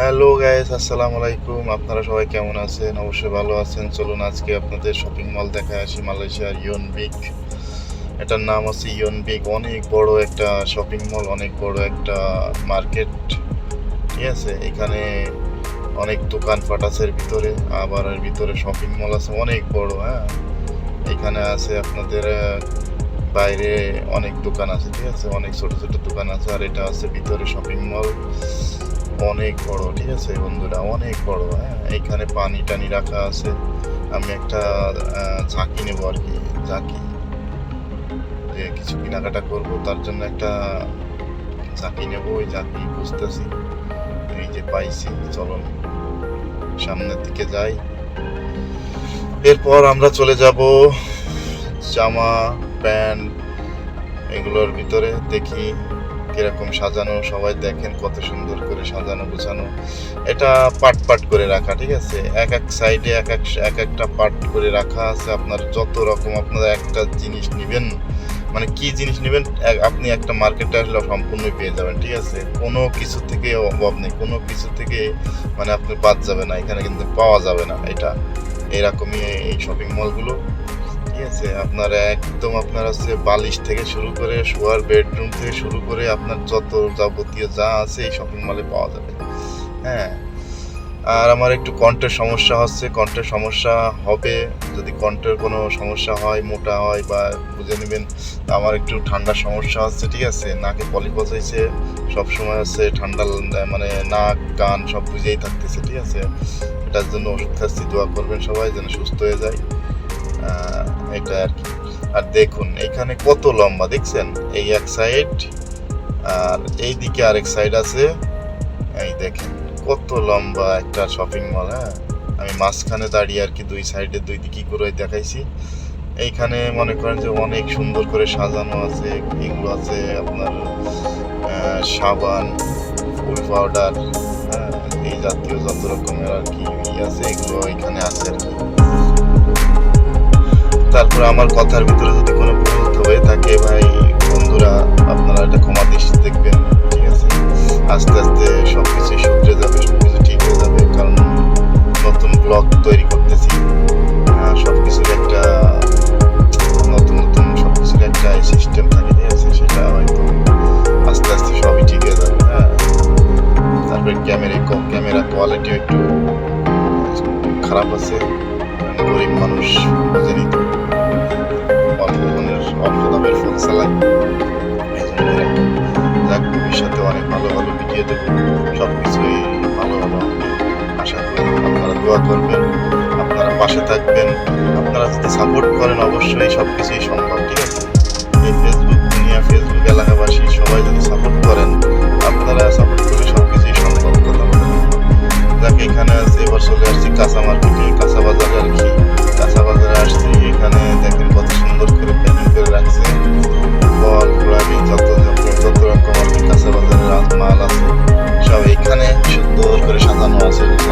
Hello guys আসসালামু আলাইকুম। আপনারা সবাই কেমন আছেন? অবশ্যই ভালো আছেন। চলুন আজকে আপনাদের শপিং মল দেখায় আসি মালয়েশিয়ার ইয়নবিক এটার নাম হচ্ছে ইয়নবিক অনেক বড় একটা শপিং মল অনেক বড় একটা মার্কেট ঠিক আছে? এখানে অনেক দোকানপাট আছে ভিতরে, আবার ভিতরে শপিং মল আছে অনেক বড় হ্যাঁ? এখানে আছে আপনাদের বাইরে অনেক দোকান আছে, ঠিক আছে? অনেক ছোট ছোট দোকান আছে, আর এটা আছে ভিতরে শপিং মল অনেক বড়, ঠিক আছে? বন্ধুরা, অনেক বড় হ্যাঁ? এইখানে পানি টানি রাখা আছে। আমি একটা ঝাঁকি নেব আর কি, ঝাঁকি। যে কিছু কেনাকাটা করব, তার জন্য একটা ঝাঁকি নেব, ওই ঝাঁকি খুঁজতেছি। এই যে পাইছি, চলুন, সামনের দিকে যাই। এরপর আমরা চলে যাব জামা, প্যান্ট, এগুলোর ভিতরে দেখি। কীরকম সাজানো, সবাই দেখেন কত সুন্দর করে সাজানো, গোছানো। এটা পাট পাট করে রাখা, ঠিক আছে? এক এক সাইডে এক এক এক একটা পাট করে রাখা আছে আপনার, যত রকম আপনারা একটা জিনিস নেবেন মানে কি জিনিস নেবেন আপনি একটা মার্কেটে আসলে সম্পূর্ণ পেয়ে যাবেন, ঠিক আছে? কোনো কিছু থেকে অভাব নেই, কোনো কিছু থেকে মানে আপনি বাদ যাবে না, এখানে কিন্তু পাওয়া যাবে না এটা। এরকমই এই শপিং মলগুলো আছে, আপনার একদম আপনার হচ্ছে বালিশ থেকে শুরু করে শোয়ার বেডরুম থেকে শুরু করে আপনার যত যাবতীয় যা আছে এই শপিং মলে পাওয়া যাবে। হ্যাঁ আর আমার একটু কণ্ঠের সমস্যা হচ্ছে, কণ্ঠের সমস্যা হবে, যদি কণ্ঠের কোনো সমস্যা হয়, মোটা হয় বা বুঝে নেবেন আমার একটু ঠান্ডার সমস্যা হচ্ছে, ঠিক আছে? নাকে পলিপস হয়েছে, সবসময় হচ্ছে ঠান্ডা মানে নাক, কান সব বুঝেই থাকতেছে, ঠিক আছে? এটার জন্য ওষুধ খাচ্ছি, দোয়া করবেন সবাই যেন সুস্থ হয়ে যায়। এটা আর কি। আর দেখুন, এখানে কত লম্বা, দেখছেন? এই এক সাইড আর এই দিকে আরেক সাইড আছে। এই দেখেন, কত লম্বা একটা শপিং মল হ্যাঁ? আমি মাঝখানে দাঁড়িয়ে আর কি দুই সাইডে দুই দিকে করে দেখাইছি। এইখানে মনে করেন যে অনেক সুন্দর করে সাজানো আছে, এগুলো আছে আপনার সাবান, ফুল পাউডার হ্যাঁ? এই জাতীয় যত রকমের আর কি আছে, এগুলো এখানে আছে আর কি। তারপরে আমার কথার ভিতরে যদি কোনো ভুল হয়ে থাকে, ভাই, বন্ধুরা, আপনারা এটা ক্ষমা দৃষ্টি দেখবেন, ঠিক আছে? আস্তে আস্তে সব কিছু শুধরে যাবে সব কিছু ঠিক হয়ে যাবে, কারণ নতুন ব্লগ তৈরি করতেছি। সব কিছুর একটা নতুন নতুন সব কিছুর একটা সিস্টেম থাকে, ঠিক আছে? সেটা হয়তো আস্তে আস্তে সবই ঠিক হয়ে যাবে হ্যাঁ? তারপরে ক্যামেরা কম ক্যামেরা কোয়ালিটি একটু খারাপ আছে। গরিব মানুষ বুঝে নিত জন্য এরকম। যাক, ভবিষ্যতে অনেক ভালো ভালো ভিডিও দেবো। সব কিছুই ভালো ভালো আশা করি আপনারা দোয়া করবেন, আপনারা পাশে থাকবেন। আপনারা যদি সাপোর্ট করেন, অবশ্যই সব কিছুই সম্ভব, ঠিক আছে? এই ফেসবুক দুনিয়া ফেসবুক এলাকাবাসী, সবাই যদি সাপোর্ট করেন, আপনারা সাপোর্ট করলে সব কিছুই সম্ভব কথা যাকে, এখানে এবার চলে আসছি কাঁচা মার্কেটে কাঁচা বাজারে আর কি। কাঁচা বাজারে আসছি, এখানে দেখেন কত সুন্দর করে করে